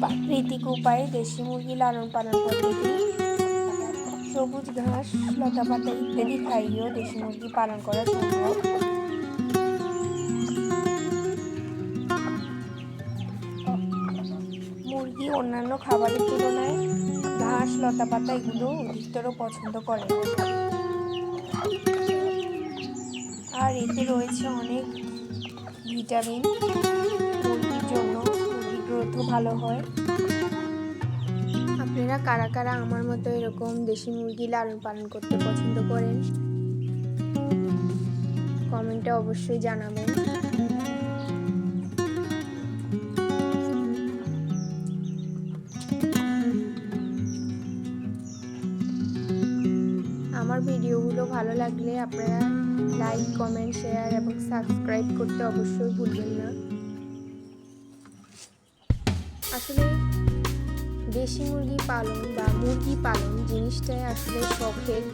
প্রাকৃতিক উপায়ে দেশি মুরগি লালন পালন পদ্ধতি, সবুজ ঘাস লতাপাতা ইত্যাদি খাইয়েও দেশি মুরগি পালন করা সম্ভব। মুরগি অন্যান্য খাবারের তুলনায় ঘাস লতাপাতা এগুলো অধিকতর পছন্দ করে আর এতে রয়েছে অনেক ভিটামিন। ভালো হয়। আপনারা কারা কারা আমার মতো এরকম দেশি মুরগি লালন পালন করতে পছন্দ করেন? কমেন্টে অবশ্যই জানাবেন। আমার ভিডিওগুলো ভালো লাগলে আপনারা লাইক, কমেন্ট, শেয়ার এবং সাবস্ক্রাইব করতে অবশ্যই ভুলবেন না। আসলে দেশি মুরগি পালন বা মুরগি পালন জিনিসটাই আসলে শখের